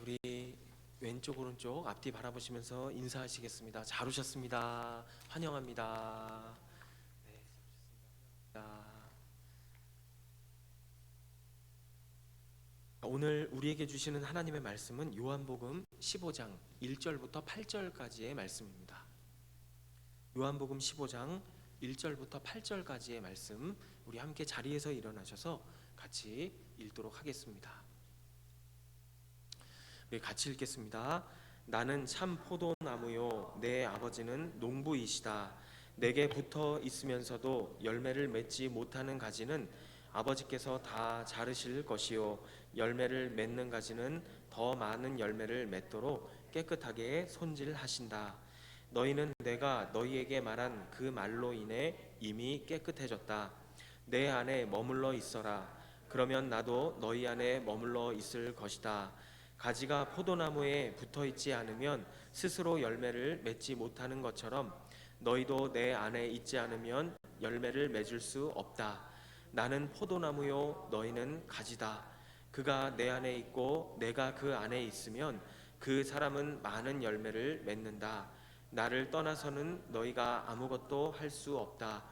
우리 왼쪽 오른쪽 앞뒤 바라보시면서 인사하시겠습니다. 잘 오셨습니다. 환영합니다. 네. 오늘 우리에게 주시는 하나님의 말씀은 요한복음 15장 1절부터 8절까지의 말씀입니다. 요한복음 15장 1절부터 8절까지의 말씀 우리 함께 자리에서 일어나셔서 같이 읽도록 하겠습니다. 같이 읽겠습니다. 나는 참 포도나무요 내 아버지는 농부이시다. 내게 붙어 있으면서도 열매를 맺지 못하는 가지는 아버지께서 다 자르실 것이요 열매를 맺는 가지는 더 많은 열매를 맺도록 깨끗하게 손질하신다. 너희는 내가 너희에게 말한 그 말로 인해 이미 깨끗해졌다. 내 안에 머물러 있어라. 그러면 나도 너희 안에 머물러 있을 것이다. 가지가 포도나무에 붙어 있지 않으면 스스로 열매를 맺지 못하는 것처럼 너희도 내 안에 있지 않으면 열매를 맺을 수 없다. 나는 포도나무요 너희는 가지다. 그가 내 안에 있고 내가 그 안에 있으면 그 사람은 많은 열매를 맺는다. 나를 떠나서는 너희가 아무것도 할 수 없다.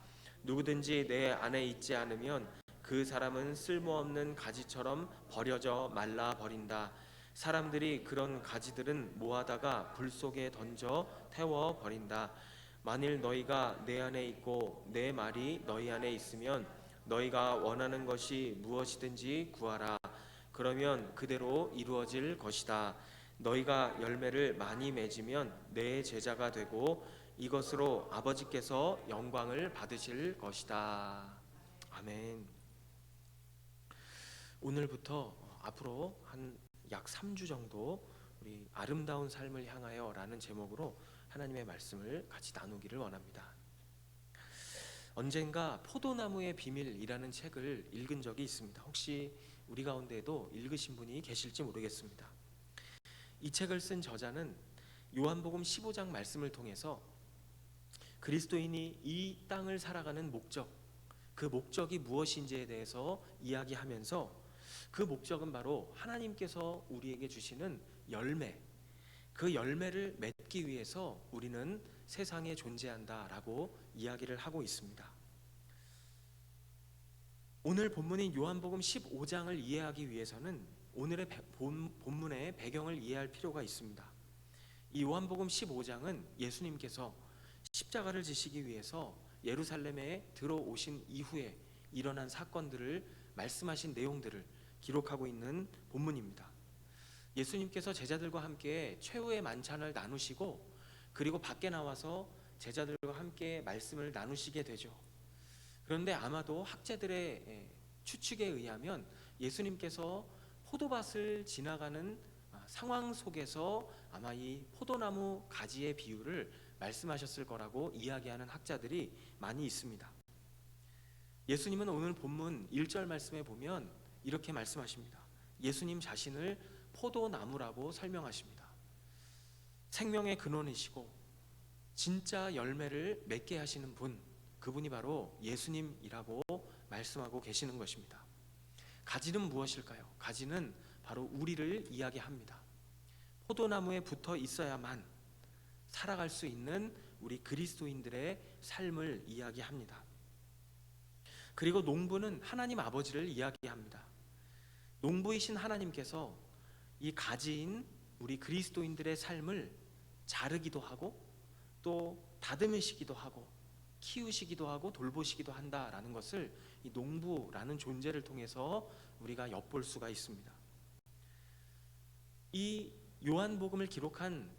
누구든지 내 안에 있지 않으면 그 사람은 쓸모없는 가지처럼 버려져 말라 버린다. 사람들이 그런 가지들은 모아다가 불 속에 던져 태워 버린다. 만일 너희가 내 안에 있고 내 말이 너희 안에 있으면 너희가 원하는 것이 무엇이든지 구하라. 그러면 그대로 이루어질 것이다. 너희가 열매를 많이 맺으면 내 제자가 되고 이것으로 아버지께서 영광을 받으실 것이다. 아멘. 오늘부터 앞으로 한 약 3주 정도 우리 아름다운 삶을 향하여라는 제목으로 하나님의 말씀을 같이 나누기를 원합니다. 언젠가 포도나무의 비밀이라는 책을 읽은 적이 있습니다. 혹시 우리 가운데에도 읽으신 분이 계실지 모르겠습니다. 이 책을 쓴 저자는 요한복음 15장 말씀을 통해서 그리스도인이 이 땅을 살아가는 목적, 그 목적이 무엇인지에 대해서 이야기하면서 그 목적은 바로 하나님께서 우리에게 주시는 열매, 그 열매를 맺기 위해서 우리는 세상에 존재한다라고 이야기를 하고 있습니다. 오늘 본문인 요한복음 15장을 이해하기 위해서는 오늘의 본, 본문의 배경을 이해할 필요가 있습니다. 이 요한복음 15장은 예수님께서 십자가를 지시기 위해서 예루살렘에 들어오신 이후에 일어난 사건들을 말씀하신 내용들을 기록하고 있는 본문입니다. 예수님께서 제자들과 함께 최후의 만찬을 나누시고 그리고 밖에 나와서 제자들과 함께 말씀을 나누시게 되죠. 그런데 아마도 학자들의 추측에 의하면 예수님께서 포도밭을 지나가는 아, 상황 속에서 아마 이 포도나무 가지의 비유를 말씀하셨을 거라고 이야기하는 학자들이 많이 있습니다. 예수님은 오늘 본문 1절 말씀에 보면 이렇게 말씀하십니다. 예수님 자신을 포도나무라고 설명하십니다. 생명의 근원이시고 진짜 열매를 맺게 하시는 분, 그분이 바로 예수님이라고 말씀하고 계시는 것입니다. 가지는 무엇일까요? 가지는 바로 우리를 이야기합니다. 포도나무에 붙어 있어야만 살아갈 수 있는 우리 그리스도인들의 삶을 이야기합니다. 그리고 농부는 하나님 아버지를 이야기합니다. 농부이신 하나님께서 이 가지인 우리 그리스도인들의 삶을 자르기도 하고 또 다듬으시기도 하고 키우시기도 하고 돌보시기도 한다라는 것을 이 농부라는 존재를 통해서 우리가 엿볼 수가 있습니다. 이 요한복음을 기록한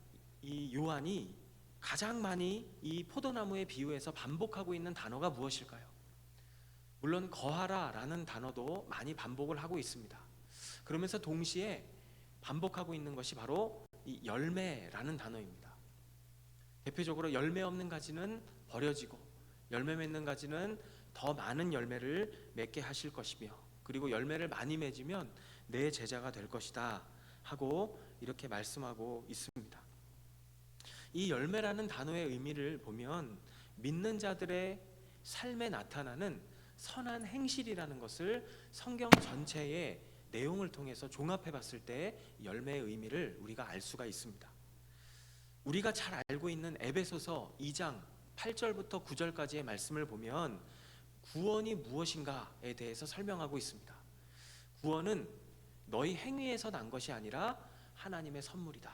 이 요한이 가장 많이 이 포도나무의 비유에서 반복하고 있는 단어가 무엇일까요? 물론 거하라라는 단어도 많이 반복을 하고 있습니다. 그러면서 동시에 반복하고 있는 것이 바로 이 열매라는 단어입니다. 대표적으로 열매 없는 가지는 버려지고 열매 맺는 가지는 더 많은 열매를 맺게 하실 것이며 그리고 열매를 많이 맺으면 내 제자가 될 것이다 하고 이렇게 말씀하고 있습니다. 이 열매라는 단어의 의미를 보면 믿는 자들의 삶에 나타나는 선한 행실이라는 것을 성경 전체에 내용을 통해서 종합해 봤을 때 열매의 의미를 우리가 알 수가 있습니다. 우리가 잘 알고 있는 에베소서 2장 8절부터 9절까지의 말씀을 보면 구원이 무엇인가에 대해서 설명하고 있습니다. 구원은 너희 행위에서 난 것이 아니라 하나님의 선물이다.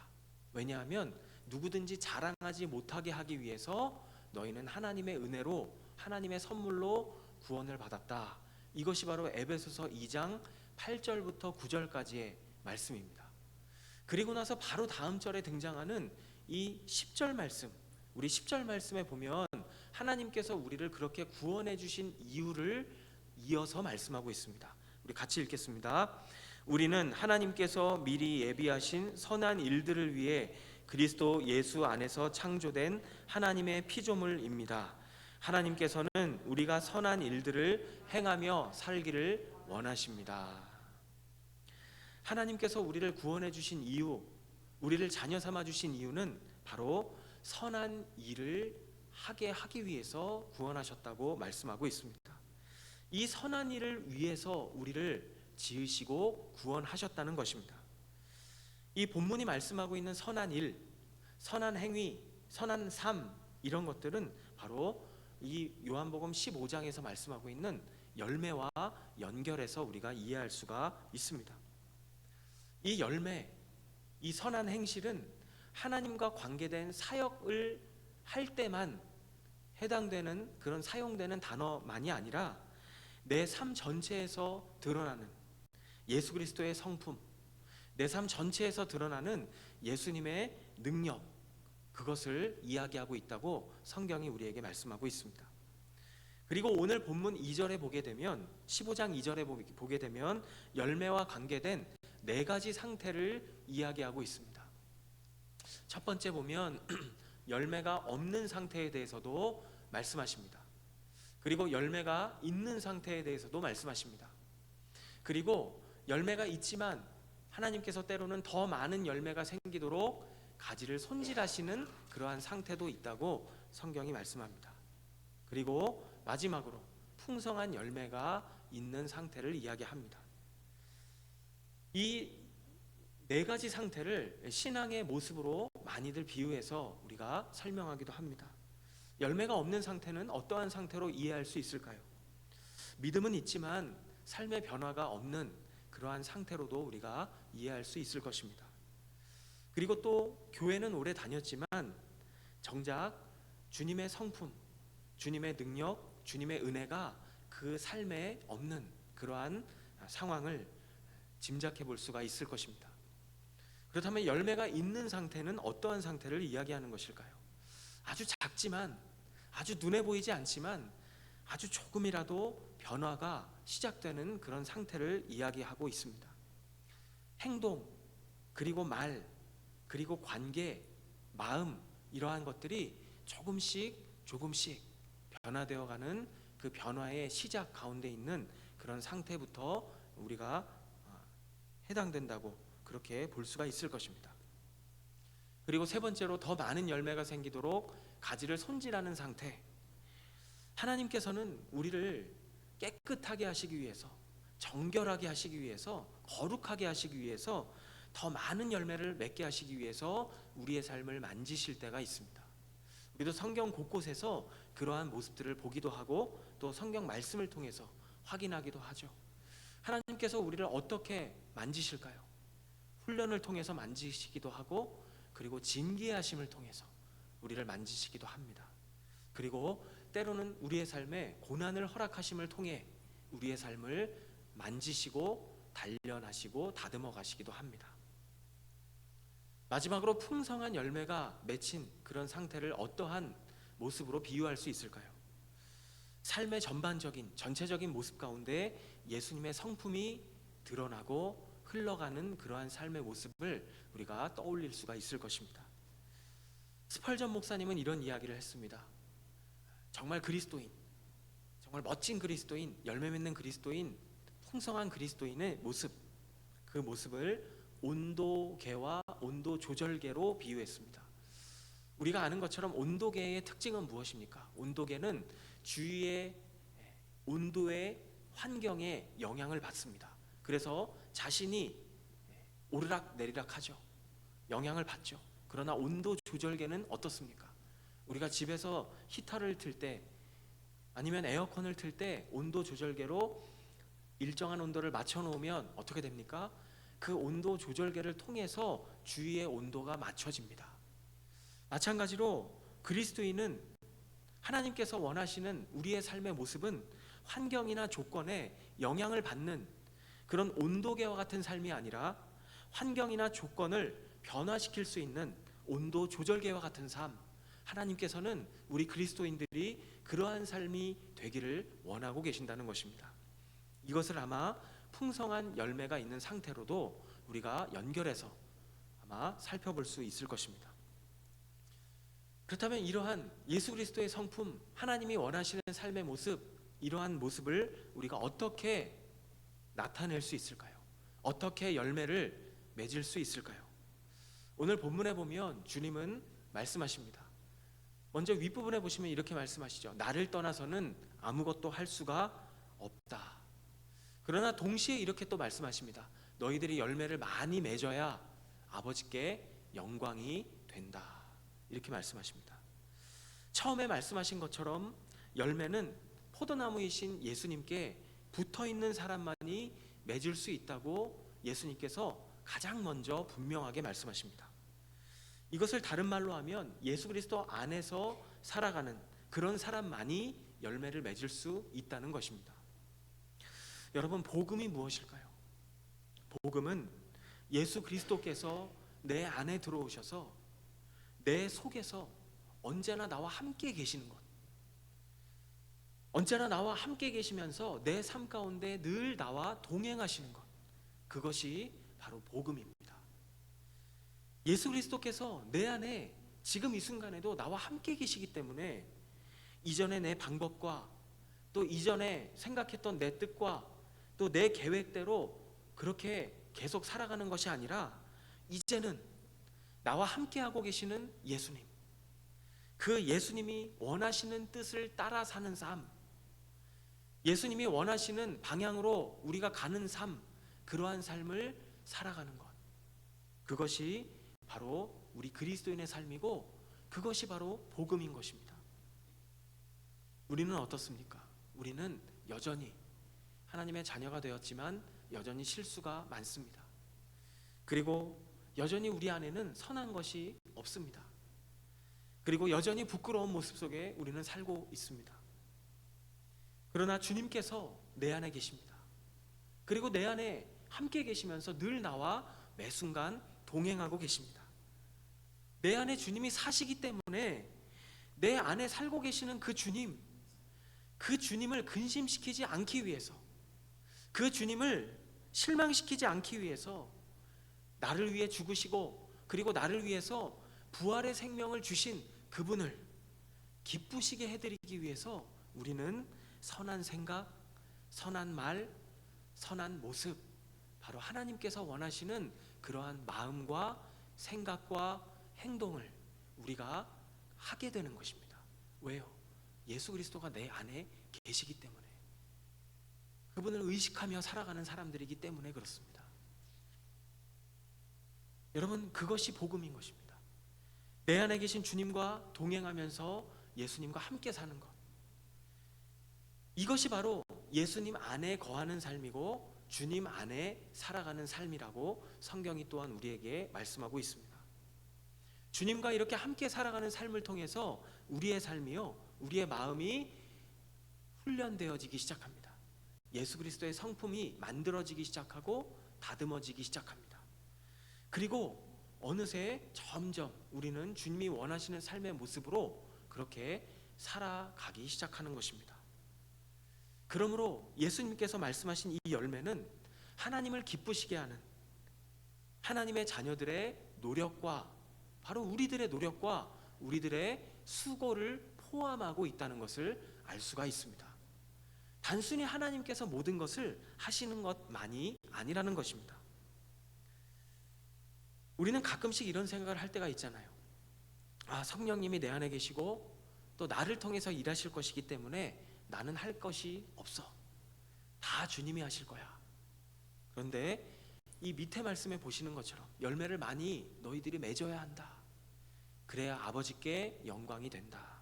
왜냐하면 누구든지 자랑하지 못하게 하기 위해서 너희는 하나님의 은혜로 하나님의 선물로 구원을 받았다. 이것이 바로 에베소서 2장 8절부터 9절까지의 말씀입니다. 그리고 나서 바로 다음 절에 등장하는 이 10절 말씀. 우리 10절 말씀에 보면 하나님께서 우리를 그렇게 구원해 주신 이유를 이어서 말씀하고 있습니다. 우리 같이 읽겠습니다. 우리는 하나님께서 미리 예비하신 선한 일들을 위해 그리스도 예수 안에서 창조된 하나님의 피조물입니다. 하나님께서는 우리가 선한 일들을 행하며 살기를 원하십니다. 하나님께서 우리를 구원해 주신 이유, 우리를 자녀 삼아 주신 이유는 바로 선한 일을 하게 하기 위해서 구원하셨다고 말씀하고 있습니다. 이 선한 일을 위해서 우리를 지으시고 구원하셨다는 것입니다. 이 본문이 말씀하고 있는 선한 일, 선한 행위, 선한 삶 이런 것들은 바로 이 요한복음 15장에서 말씀하고 있는 열매와 연결해서 우리가 이해할 수가 있습니다. 이 열매, 이 선한 행실은 하나님과 관계된 사역을 할 때만 해당되는 그런 사용되는 단어만이 아니라 내 삶 전체에서 드러나는 예수 그리스도의 성품, 내 삶 전체에서 드러나는 예수님의 능력, 그것을 이야기하고 있다고 성경이 우리에게 말씀하고 있습니다. 그리고 오늘 본문 2절에 보게 되면 15장 2절에 보게 되면 열매와 관계된 네 가지 상태를 이야기하고 있습니다. 첫 번째 보면 열매가 없는 상태에 대해서도 말씀하십니다. 그리고 열매가 있는 상태에 대해서도 말씀하십니다. 그리고 열매가 있지만 하나님께서 때로는 더 많은 열매가 생기도록 가지를 손질하시는 그러한 상태도 있다고 성경이 말씀합니다. 그리고 마지막으로 풍성한 열매가 있는 상태를 이야기합니다. 이 네 가지 상태를 신앙의 모습으로 많이들 비유해서 우리가 설명하기도 합니다. 열매가 없는 상태는 어떠한 상태로 이해할 수 있을까요? 믿음은 있지만 삶의 변화가 없는 그러한 상태로도 우리가 이해할 수 있을 것입니다. 그리고 또 교회는 오래 다녔지만 정작 주님의 성품, 주님의 능력, 주님의 은혜가 그 삶에 없는 그러한 상황을 짐작해 볼 수가 있을 것입니다. 그렇다면 열매가 있는 상태는 어떠한 상태를 이야기하는 것일까요? 아주 작지만 아주 눈에 보이지 않지만 아주 조금이라도 변화가 시작되는 그런 상태를 이야기하고 있습니다. 행동, 그리고 말, 그리고 관계, 마음 이러한 것들이 조금씩 조금씩 변화되어 가는 그 변화의 시작 가운데 있는 그런 상태부터 우리가 어, 해당된다고 그렇게 볼 수가 있을 것입니다. 그리고 세 번째로 더 많은 열매가 생기도록 가지를 손질하는 상태. 하나님께서는 우리를 깨끗하게 하시기 위해서 정결하게 하시기 위해서 거룩하게 하시기 위해서 더 많은 열매를 맺게 하시기 위해서 우리의 삶을 만지실 때가 있습니다. 우리도 성경 곳곳에서 그러한 모습들을 보기도 하고 또 성경 말씀을 통해서 확인하기도 하죠. 하나님께서 우리를 어떻게 만지실까요? 훈련을 통해서 만지시기도 하고 그리고 징계하심을 통해서 우리를 만지시기도 합니다. 그리고 때로는 우리의 삶에 고난을 허락하심을 통해 우리의 삶을 만지시고 단련하시고 다듬어 가시기도 합니다. 마지막으로 풍성한 열매가 맺힌 그런 상태를 어떠한 모습으로 비유할 수 있을까요? 삶의 전반적인 전체적인 모습 가운데 예수님의 성품이 드러나고 흘러가는 그러한 삶의 모습을 우리가 떠올릴 수가 있을 것입니다. 스펄전 목사님은 이런 이야기를 했습니다. 정말 그리스도인, 정말 멋진 그리스도인, 열매 맺는 그리스도인, 풍성한 그리스도인의 모습, 그 모습을 온도계와 온도 조절계로 비유했습니다. 우리가 아는 것처럼 온도계의 특징은 무엇입니까? 온도계는 주위의 온도의 환경에 영향을 받습니다. 그래서 자신이 오르락 내리락 하죠. 영향을 받죠. 그러나 온도 조절계는 어떻습니까? 우리가 집에서 히터를 틀 때 아니면 에어컨을 틀 때 온도 조절계로 일정한 온도를 맞춰 놓으면 어떻게 됩니까? 그 온도 조절계를 통해서 주위의 온도가 맞춰집니다. 마찬가지로 그리스도인은 하나님께서 원하시는 우리의 삶의 모습은 환경이나 조건에 영향을 받는 그런 온도계와 같은 삶이 아니라 환경이나 조건을 변화시킬 수 있는 온도 조절계와 같은 삶. 하나님께서는 우리 그리스도인들이 그러한 삶이 되기를 원하고 계신다는 것입니다. 이것을 아마 풍성한 열매가 있는 상태로도 우리가 연결해서 아마 살펴볼 수 있을 것입니다. 그렇다면 이러한 예수 그리스도의 성품, 하나님이 원하시는 삶의 모습, 이러한 모습을 우리가 어떻게 나타낼 수 있을까요? 어떻게 열매를 맺을 수 있을까요? 오늘 본문에 보면 주님은 말씀하십니다. 먼저 윗부분에 보시면 이렇게 말씀하시죠. 나를 떠나서는 아무것도 할 수가 없다. 그러나 동시에 이렇게 또 말씀하십니다. 너희들이 열매를 많이 맺어야 아버지께 영광이 된다. 이렇게 말씀하십니다. 처음에 말씀하신 것처럼 열매는 포도나무이신 예수님께 붙어 있는 사람만이 맺을 수 있다고 예수님께서 가장 먼저 분명하게 말씀하십니다. 이것을 다른 말로 하면 예수 그리스도 안에서 살아가는 그런 사람만이 열매를 맺을 수 있다는 것입니다. 여러분 복음이 무엇일까요? 복음은 예수 그리스도께서 내 안에 들어오셔서 내 속에서 언제나 나와 함께 계시는 것. 언제나 나와 함께 계시면서 내 삶 가운데 늘 나와 동행하시는 것. 그것이 바로 복음입니다. 예수 그리스도께서 내 안에 지금 이 순간에도 나와 함께 계시기 때문에 이전의 내 방법과 또 이전에 생각했던 내 뜻과 또 내 계획대로 그렇게 계속 살아가는 것이 아니라 이제는 나와 함께 하고 계시는 예수님. 그 예수님이 원하시는 뜻을 따라 사는 삶. 예수님이 원하시는 방향으로 우리가 가는 삶. 그러한 삶을 살아가는 것. 그것이 바로 우리 그리스도인의 삶이고 그것이 바로 복음인 것입니다. 우리는 어떻습니까? 우리는 여전히 하나님의 자녀가 되었지만 여전히 실수가 많습니다. 그리고 여전히 우리 안에는 선한 것이 없습니다. 그리고 여전히 부끄러운 모습 속에 우리는 살고 있습니다. 그러나 주님께서 내 안에 계십니다. 그리고 내 안에 함께 계시면서 늘 나와 매 순간 동행하고 계십니다. 내 안에 주님이 사시기 때문에 내 안에 살고 계시는 그 주님, 그 주님을 근심시키지 않기 위해서, 그 주님을 실망시키지 않기 위해서 나를 위해 죽으시고 그리고 나를 위해서 부활의 생명을 주신 그분을 기쁘시게 해드리기 위해서 우리는 선한 생각, 선한 말, 선한 모습, 바로 하나님께서 원하시는 그러한 마음과 생각과 행동을 우리가 하게 되는 것입니다. 왜요? 예수 그리스도가 내 안에 계시기 때문에 그분을 의식하며 살아가는 사람들이기 때문에 그렇습니다. 여러분 그것이 복음인 것입니다. 내 안에 계신 주님과 동행하면서 예수님과 함께 사는 것. 이것이 바로 예수님 안에 거하는 삶이고 주님 안에 살아가는 삶이라고 성경이 또한 우리에게 말씀하고 있습니다. 주님과 이렇게 함께 살아가는 삶을 통해서 우리의 삶이요, 우리의 마음이 훈련되어지기 시작합니다. 예수 그리스도의 성품이 만들어지기 시작하고 다듬어지기 시작합니다. 그리고 어느새 점점 우리는 주님이 원하시는 삶의 모습으로 그렇게 살아가기 시작하는 것입니다. 그러므로 예수님께서 말씀하신 이 열매는 하나님을 기쁘시게 하는 하나님의 자녀들의 노력과 바로 우리들의 노력과 우리들의 수고를 포함하고 있다는 것을 알 수가 있습니다. 단순히 하나님께서 모든 것을 하시는 것만이 아니라는 것입니다. 우리는 가끔씩 이런 생각을 할 때가 있잖아요. 아, 성령님이 내 안에 계시고 또 나를 통해서 일하실 것이기 때문에 나는 할 것이 없어. 다 주님이 하실 거야. 그런데 이 밑에 말씀에 보시는 것처럼 열매를 많이 너희들이 맺어야 한다. 그래야 아버지께 영광이 된다.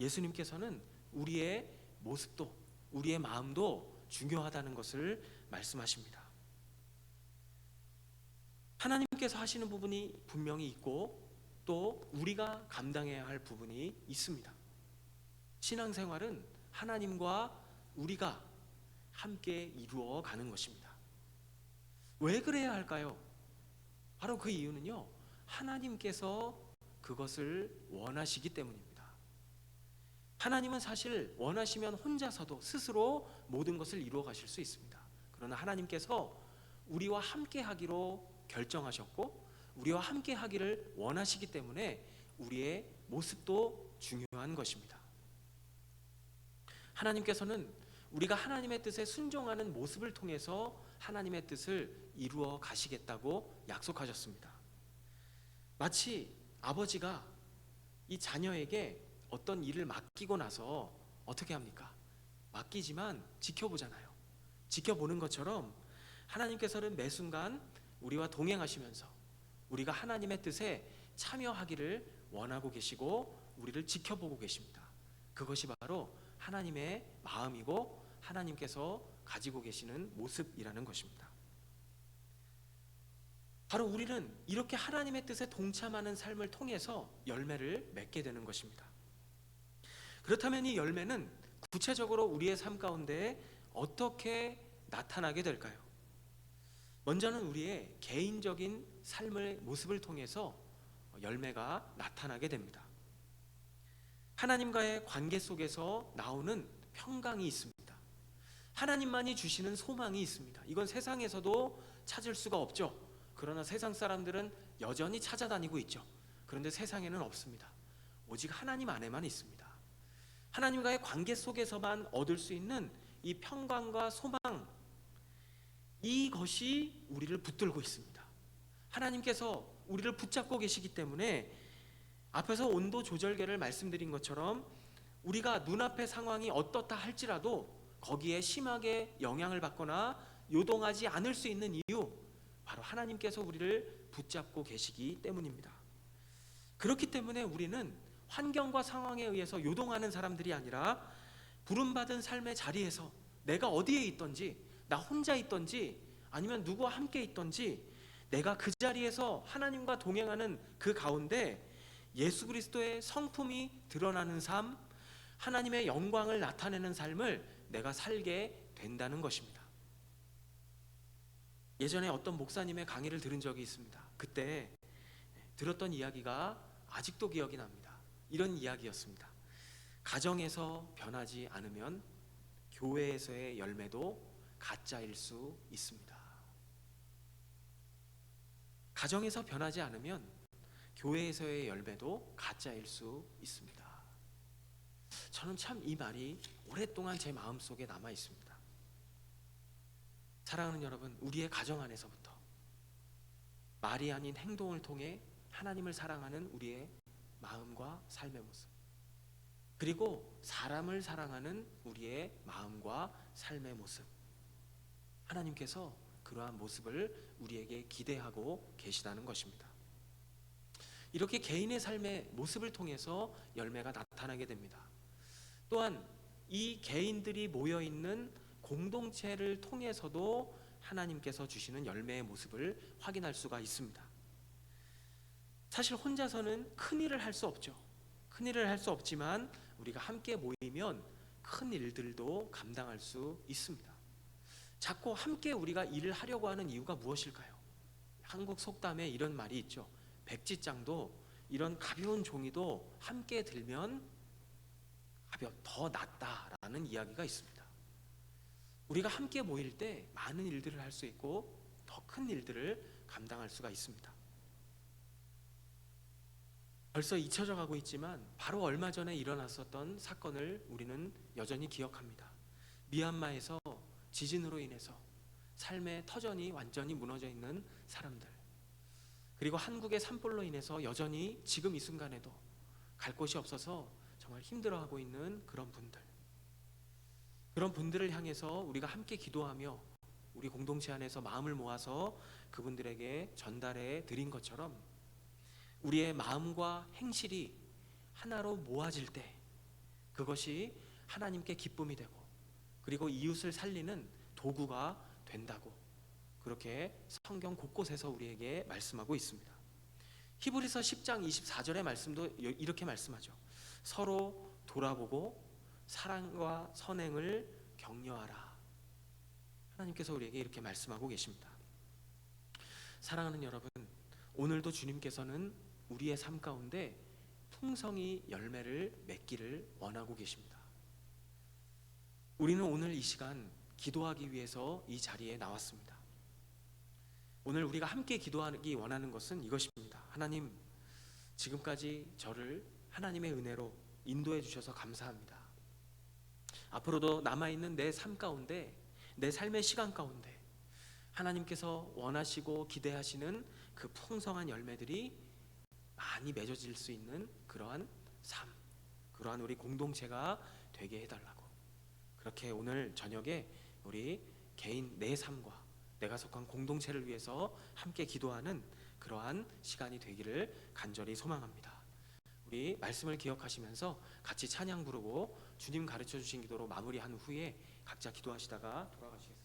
예수님께서는 우리의 모습도 우리의 마음도 중요하다는 것을 말씀하십니다. 하나님께서 하시는 부분이 분명히 있고 또 우리가 감당해야 할 부분이 있습니다. 신앙생활은 하나님과 우리가 함께 이루어 가는 것입니다. 왜 그래야 할까요? 바로 그 이유는요. 하나님께서 그것을 원하시기 때문입니다. 하나님은 사실 원하시면 혼자서도 스스로 모든 것을 이루어 가실 수 있습니다. 그러나 하나님께서 우리와 함께 하기로 결정하셨고 우리와 함께 하기를 원하시기 때문에 우리의 모습도 중요한 것입니다. 하나님께서는 우리가 하나님의 뜻에 순종하는 모습을 통해서 하나님의 뜻을 이루어 가시겠다고 약속하셨습니다. 마치 아버지가 이 자녀에게 어떤 일을 맡기고 나서 어떻게 합니까? 맡기지만 지켜보잖아요. 지켜보는 것처럼 하나님께서는 매 순간 우리와 동행하시면서 우리가 하나님의 뜻에 참여하기를 원하고 계시고 우리를 지켜보고 계십니다. 그것이 바로 하나님의 마음이고 하나님께서 가지고 계시는 모습이라는 것입니다. 바로 우리는 이렇게 하나님의 뜻에 동참하는 삶을 통해서 열매를 맺게 되는 것입니다. 그렇다면 이 열매는 구체적으로 우리의 삶 가운데 어떻게 나타나게 될까요? 먼저는 우리의 개인적인 삶의 모습을 통해서 열매가 나타나게 됩니다. 하나님과의 관계 속에서 나오는 평강이 있습니다. 하나님만이 주시는 소망이 있습니다. 이건 세상에서도 찾을 수가 없죠. 그러나 세상 사람들은 여전히 찾아다니고 있죠. 그런데 세상에는 없습니다. 오직 하나님 안에만 있습니다. 하나님과의 관계 속에서만 얻을 수 있는 이 평강과 소망 이것이 우리를 붙들고 있습니다. 하나님께서 우리를 붙잡고 계시기 때문에 앞에서 온도 조절계를 말씀드린 것처럼 우리가 눈앞의 상황이 어떻다 할지라도 거기에 심하게 영향을 받거나 요동하지 않을 수 있는 이유 바로 하나님께서 우리를 붙잡고 계시기 때문입니다. 그렇기 때문에 우리는 환경과 상황에 의해서 요동하는 사람들이 아니라 부름받은 삶의 자리에서 내가 어디에 있던지 나 혼자 있던지 아니면 누구와 함께 있던지 내가 그 자리에서 하나님과 동행하는 그 가운데 예수 그리스도의 성품이 드러나는 삶, 하나님의 영광을 나타내는 삶을 내가 살게 된다는 것입니다. 예전에 어떤 목사님의 강의를 들은 적이 있습니다. 그때 들었던 이야기가 아직도 기억이 납니다. 이런 이야기였습니다. 가정에서 변하지 않으면 교회에서의 열매도 가짜일 수 있습니다. 가정에서 변하지 않으면 교회에서의 열매도 가짜일 수 있습니다. 저는 참 이 말이 오랫동안 제 마음속에 남아 있습니다. 사랑하는 여러분, 우리의 가정 안에서부터 말이 아닌 행동을 통해 하나님을 사랑하는 우리의 마음과 삶의 모습. 그리고 사람을 사랑하는 우리의 마음과 삶의 모습. 하나님께서 그러한 모습을 우리에게 기대하고 계시다는 것입니다. 이렇게 개인의 삶의 모습을 통해서 열매가 나타나게 됩니다. 또한 이 개인들이 모여 있는 공동체를 통해서도 하나님께서 주시는 열매의 모습을 확인할 수가 있습니다. 사실 혼자서는 큰 일을 할 수 없죠. 큰 일을 할 수 없지만 우리가 함께 모이면 큰 일들도 감당할 수 있습니다. 자꾸 함께 우리가 일을 하려고 하는 이유가 무엇일까요? 한국 속담에 이런 말이 있죠. 백지장도 이런 가벼운 종이도 함께 들면 가벼 더 낫다라는 이야기가 있습니다. 우리가 함께 모일 때 많은 일들을 할 수 있고 더 큰 일들을 감당할 수가 있습니다. 벌써 잊혀져 가고 있지만 바로 얼마 전에 일어났었던 사건을 우리는 여전히 기억합니다. 미얀마에서 지진으로 인해서 삶의 터전이 완전히 무너져 있는 사람들. 그리고 한국의 산불로 인해서 여전히 지금 이 순간에도 갈 곳이 없어서 정말 힘들어하고 있는 그런 분들. 그런 분들을 향해서 우리가 함께 기도하며 우리 공동체 안에서 마음을 모아서 그분들에게 전달해 드린 것처럼 우리의 마음과 행실이 하나로 모아질 때 그것이 하나님께 기쁨이 되고 그리고 이웃을 살리는 도구가 된다고 그렇게 성경 곳곳에서 우리에게 말씀하고 있습니다. 히브리서 10장 24절의 말씀도 이렇게 말씀하죠. 서로 돌아보고 사랑과 선행을 격려하라. 하나님께서 우리에게 이렇게 말씀하고 계십니다. 사랑하는 여러분, 오늘도 주님께서는 우리의 삶 가운데 풍성히 열매를 맺기를 원하고 계십니다. 우리는 오늘 이 시간 기도하기 위해서 이 자리에 나왔습니다. 오늘 우리가 함께 기도하기 원하는 것은 이것입니다. 하나님, 지금까지 저를 하나님의 은혜로 인도해 주셔서 감사합니다. 앞으로도 남아있는 내 삶 가운데, 내 삶의 시간 가운데, 하나님께서 원하시고 기대하시는 그 풍성한 열매들이 많이 맺어질 수 있는 그러한 삶, 그러한 우리 공동체가 되게 해달라고. 그렇게 오늘 저녁에 우리 개인 내 삶과 내가 속한 공동체를 위해서 함께 기도하는 그러한 시간이 되기를 간절히 소망합니다. 우리 말씀을 기억하시면서 같이 찬양 부르고 주님 가르쳐 주신 기도로 마무리한 후에 각자 기도하시다가 돌아가시겠습니다.